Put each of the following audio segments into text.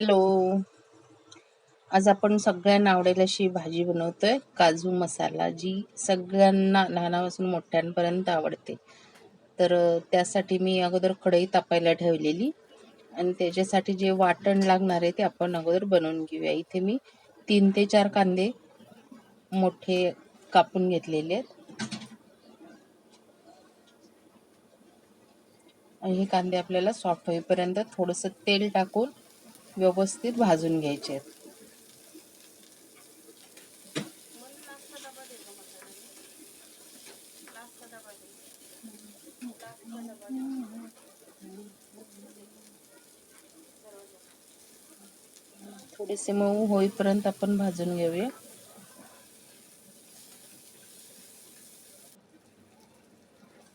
Hello. आज आपण सगळ्यांना आवडेल अशी भाजी बनवतोय. काजू मसाला जी सगळ्यांना लहानापासून मोठ्यांपर्यंत आवडते. तर त्यासाठी मी अगोदर कढई तापायला ठेवलेली आणि त्याच्यासाठी जे वाटण लागणार आहे ते आपण अगोदर बनवून घेऊया. इथे मी तीन ते चार कांदे मोठे कापून घेतलेले आहेत. आणि हे कांदे आपल्याला सॉफ्ट होईपर्यंत थोडंसं तेल टाकून व्यवस्थित भाजून घ्यायचे. आहेत थोडेसे मऊ होईपर्यंत आपण भाजून घेऊया.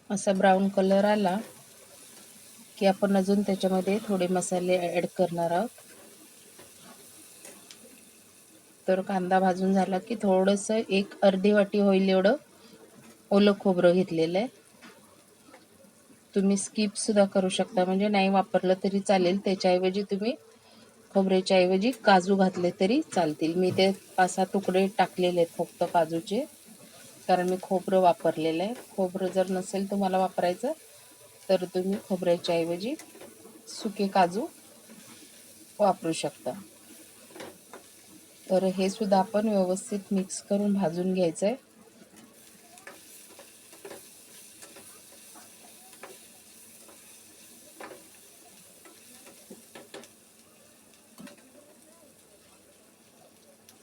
असा ब्राऊन कलर आला की आपण अजून त्याच्यामध्ये थोडे मसाले ॲड करणार आहोत. तर कांदा भाजून झाला की थोडंसं एक अर्धी वाटी होईल एवढं. ओलं खोबरं घेतलेलं आहे. तुम्ही स्किपसुद्धा करू शकता. म्हणजे नाही वापरलं तरी चालेल. त्याच्याऐवजी तुम्ही खोबऱ्याच्या ऐवजी काजू घातले तरी चालतील. मी ते पाच सहा तुकडे टाकलेले आहेत फक्त काजूचे. कारण मी खोबरं वापरलेलं आहे. खोबरं जर नसेल तुम्हाला वापरायचं तर तुम्ही खोबऱ्याच्या ऐवजी सुके काजू वापरू शकता. तर हे सुद्धा आपण व्यवस्थित मिक्स करून भाजून घ्यायचं आहे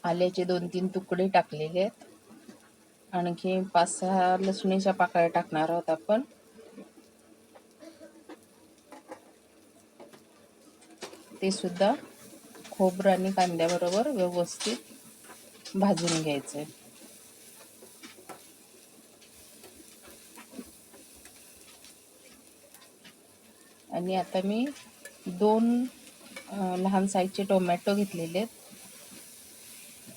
आल्याचे दोन तीन तुकडे टाकलेले आहेत. आणखी पाच सहा लसणीच्या पाकळ्या टाकणार आहोत आपण. ते सुद्धा खोबरं आणि कांद्याबरोबर व्यवस्थित भाजून घ्यायचं. आहे आणि आता मी दोन लहान साईजचे टोमॅटो घेतलेले आहेत.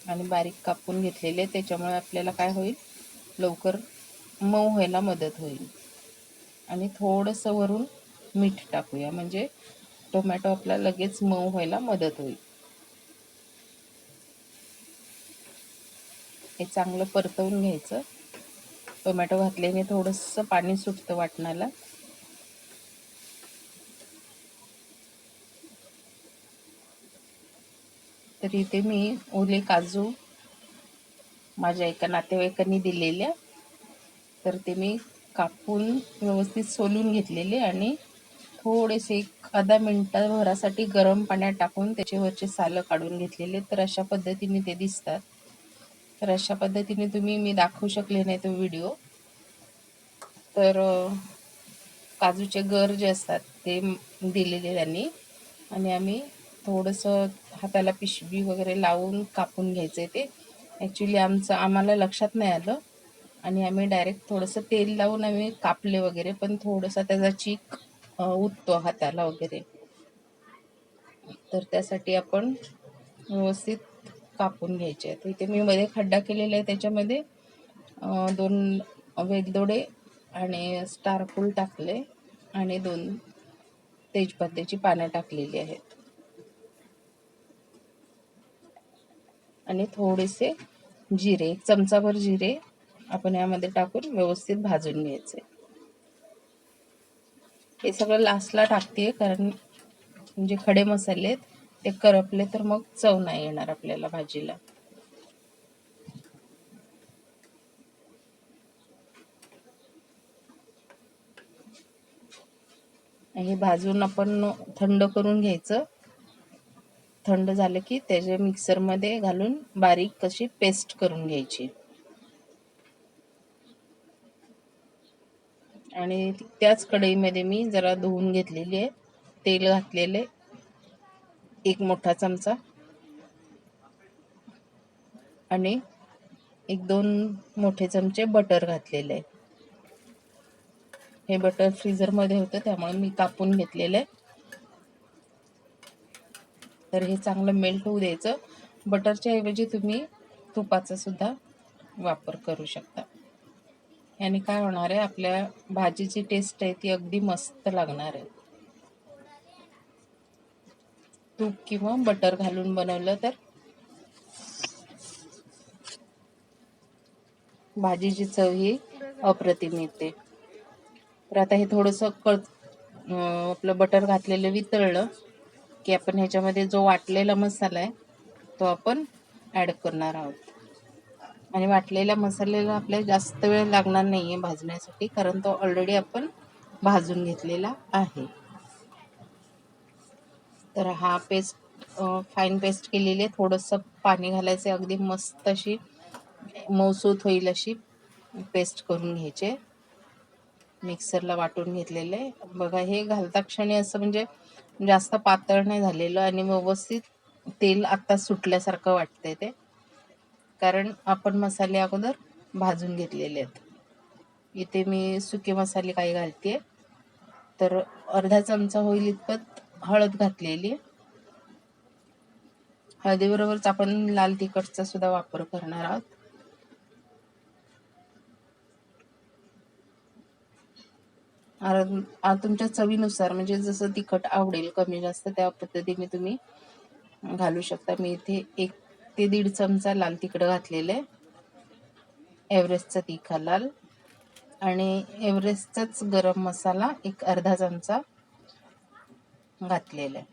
आणि बारीक कापून घेतलेले त्याच्यामुळे आपल्याला काय होईल? लवकर मऊ व्हायला मदत होईल. आणि थोडंसं वरून मीठ टाकूया. म्हणजे टोमॅटो आपला लगेच मऊ व्हायला मदत होईल. हे चांगलं परतवून घ्यायचं. टोमॅटो घातल्याने थोडंसं पाणी सुटतं वाटणाला. तर इथे मी ओले काजू माझ्या एका नातेवाईकांनी दिलेल्या. तर ते मी कापून व्यवस्थित सोलून घेतलेले आणि थोडेसे एक अर्धा मिनटाभरासाठी गरम पाण्यात टाकून त्याच्यावरचे सालं काढून घेतलेले. तर अशा पद्धतीने ते दिसतात. तर अशा पद्धतीने तुम्ही मी दाखवू शकले नाही तो व्हिडिओ तर काजूचे गर जे असतात ते दिलेले त्यांनी. आणि आम्ही थोडंसं हाताला पिशवी वगैरे लावून कापून घ्यायचं आहे ते. ॲक्च्युली आमचं आम्हाला लक्षात नाही आलं. आणि आम्ही डायरेक्ट थोडंसं तेल लावून आम्ही कापले वगैरे पण थोडंसं त्याचा चीक उठतो हाताला वगैरे. तर त्यासाठी आपण व्यवस्थित कापून घ्यायचे आहेत. इथे मी मध्ये खड्डा केलेला आहे त्याच्यामध्ये दोन वेलदोडे आणि स्टार फूल टाकले आणि दोन तेजपत्त्याची पानं टाकलेली आहेत. आणि थोडेसे जिरे एक चमचाभर जिरे आपण यामध्ये टाकून व्यवस्थित भाजून घ्यायचे. हे सगळं लास्टला टाकते कारण म्हणजे खडे मसाले आहेत ते करपले तर मग चव नाही येणार आपल्याला भाजीला. हे भाजून आपण थंड करून घ्यायचं. थंड झालं की त्याच्या मिक्सरमध्ये घालून बारीक कशी पेस्ट करून घ्यायची. आणि त्याच कढईमध्ये मी जरा धुवून घेतलेली आहे. तेल घातलेले एक मोठा चमचा. आणि एक दोन मोठे चमचे बटर घातलेले. आहे हे बटर फ्रीजरमध्ये होतं त्यामुळे मी कापून घेतलेलं. आहे तर हे चांगलं मेल्ट होऊ द्यायचं. बटरच्या ऐवजी तुम्ही तुपाचा सुद्धा वापर करू शकता. याने काय होणार आहे आपल्या भाजीची टेस्ट आहे ती अगदी मस्त लागणार आहे. तूप किंवा बटर घालून बनवलं तर? भाजीची चव ही अप्रतिम येते. तर आता हे थोडंसं कळ आपलं बटर घातलेलं वितळलं की आपण ह्याच्यामध्ये जो वाटलेला मसाला आहे तो आपण ॲड करणार आहोत. आणि वाटलेल्या मसाल्याला आपल्याला जास्त वेळ लागणार नाही आहे भाजण्यासाठी कारण तो ऑलरेडी आपण भाजून घेतलेला आहे. तर हा पेस्ट फाईन पेस्ट केलेली आहे. थोडंसं पाणी घालायचं अगदी मस्त अशी मऊसूत होईल अशी पेस्ट करून घ्यायचे. मिक्सरला वाटून घेतलेले बघा हे घालता क्षणी असं म्हणजे जास्त पातळ नाही झालेलं आणि व्यवस्थित तेल आत्ता सुटल्यासारखं वाटतंय ते. कारण आपण मसाले अगोदर भाजून घेतलेले आहेत. इथे मी सुके मसाले काही घालते तर अर्धा चमचा होईल इतपत. हळद घातलेली. आहे हळदीबरोबरच आपण लाल तिखटचा सुद्धा वापर करणार आहोत. तुमच्या चवीनुसार म्हणजे जसं तिखट आवडेल कमी जास्त त्या पद्धतीने तुम्ही घालू शकता. मी इथे एक ते दीड चमचा लाल तिखट घातलेलं. आहे एव्हरेस्टचा तिखा लाल. आणि एव्हरेस्टचाच गरम मसाला एक अर्धा चमचा. घातलेलं. आहे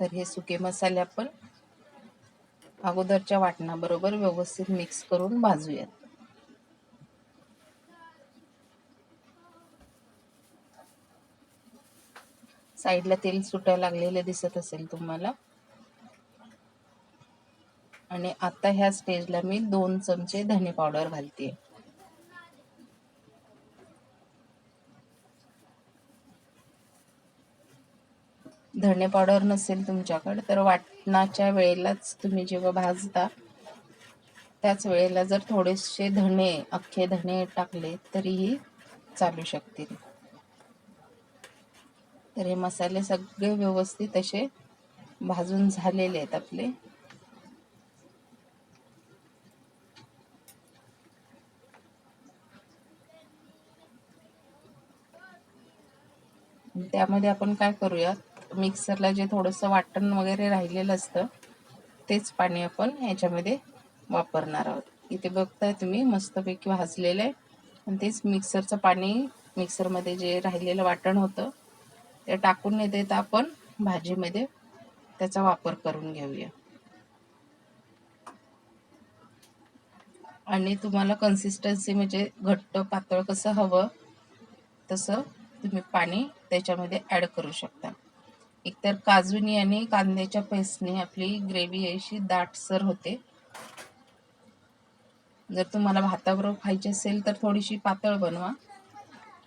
तर हे सुके मसाले आपण अगोदरच्या वाटणाबरोबर व्यवस्थित मिक्स करून भाजूयात. साईडला तेल सुटायला लागलेलं दिसत असेल तुम्हाला. आणि आता ह्या स्टेजला मी दोन चमचे धने पावडर घालते धणे पावडर नसेल तुमच्याकडे तर वाटणाच्या वेळेलाच तुम्ही जेव्हा भाजता त्याच वेळेला जर थोडेसे धणे अख्खे धणे टाकले तरीही चालू शकतील. तर हे मसाले सगळे व्यवस्थित असे भाजून झालेले आहेत आपले. त्यामध्ये आपण काय करूयात? मिक्सरला जे थोडंसं वाटण वगैरे राहिलेलं असतं तेच पाणी आपण ह्याच्यामध्ये वापरणार आहोत. इथे बघताय तुम्ही मस्तपैकी भाजलेलं आहे. आणि तेच मिक्सरचं पाणी मिक्सरमध्ये जे राहिलेलं वाटण होतं ते टाकून न देता आपण भाजीमध्ये त्याचा वापर करून घेऊया. आणि तुम्हाला कन्सिस्टन्सी म्हणजे घट्ट पातळ कसं हवं तसं तुम्ही पाणी त्याच्यामध्ये ॲड करू शकता. एकतर काजूनी आणि कांद्याच्या पेस्टने आपली ग्रेव्ही अशी दाटसर होते. जर तुम्हाला भाताबरोबर खायची असेल तर थोडीशी पातळ बनवा.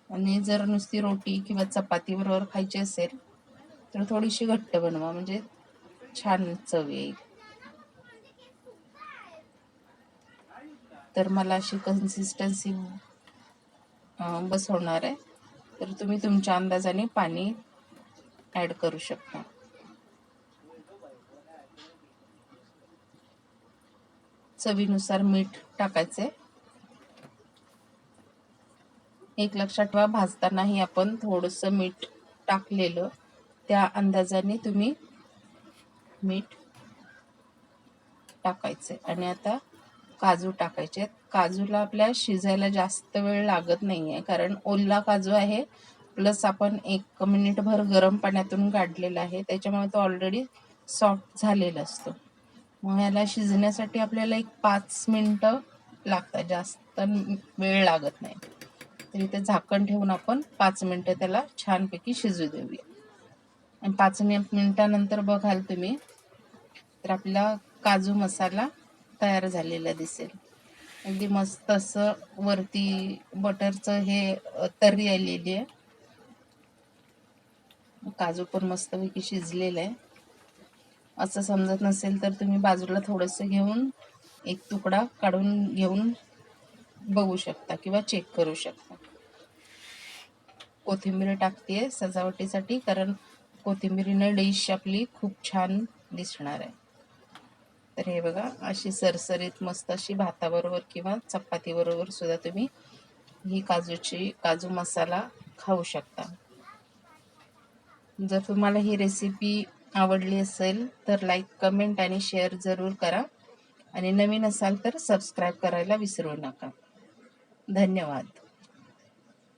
आणि जर नुसती रोटी किंवा चपाती बरोबर खायची असेल तर थोडीशी घट्ट बनवा म्हणजे छान चव येईल. तर मला अशी कन्सिस्टन्सी बसवणार आहे. तर तुम्ही तुमच्या अंदाजाने पाणी ॲड करू शकता. चवीनुसार मीठ टाकायचे. एक लक्षात ठेवा भाजतानाही आपण थोडंसं मीठ टाकलेलं त्या अंदाजाने तुम्ही मीठ टाकायचे. आणि आता काजू टाकायचे काजूला आपल्या शिजायला जास्त वेळ लागत नाही आहे कारण ओला काजू आहे प्लस आपण एक मिनिटभर गरम पाण्यातून काढलेला आहे. त्याच्यामुळे तो ऑलरेडी सॉफ्ट झालेला असतो. मग ह्याला शिजण्यासाठी आपल्याला एक पाच मिनटं लागतात. जास्त वेळ लागत नाही. तर इथे झाकण ठेवून आपण पाच मिनटं त्याला छानपैकी शिजू देऊया. आणि पाच मिनटानंतर बघाल तुम्ही तर आपला काजू मसाला तयार झालेला दिसेल. अगदी मस्त असं वरती बटरचं हे तर्री आलेली आहे. काजू पण मस्तपैकी शिजलेलं आहे. असं समजत नसेल तर तुम्ही बाजूला थोडंसं घेऊन एक तुकडा काढून घेऊन बघू शकता किंवा चेक करू शकता. कोथिंबीर टाकते सजावटीसाठी कारण कोथिंबीरीने डिश आपली खूप छान दिसणार आहे. तर हे बघा अशी सरसरीत मस्त अशी भाताबरोबर किंवा चपातीबरोबर सुद्धा तुम्ही ही काजूची काजू मसाला खाऊ शकता. जर तुम्हाला ही रेसिपी आवडली असेल तर लाईक कमेंट आणि शेअर जरूर करा. आणि नवीन असाल तर सबस्क्राईब करायला विसरू नका. धन्यवाद.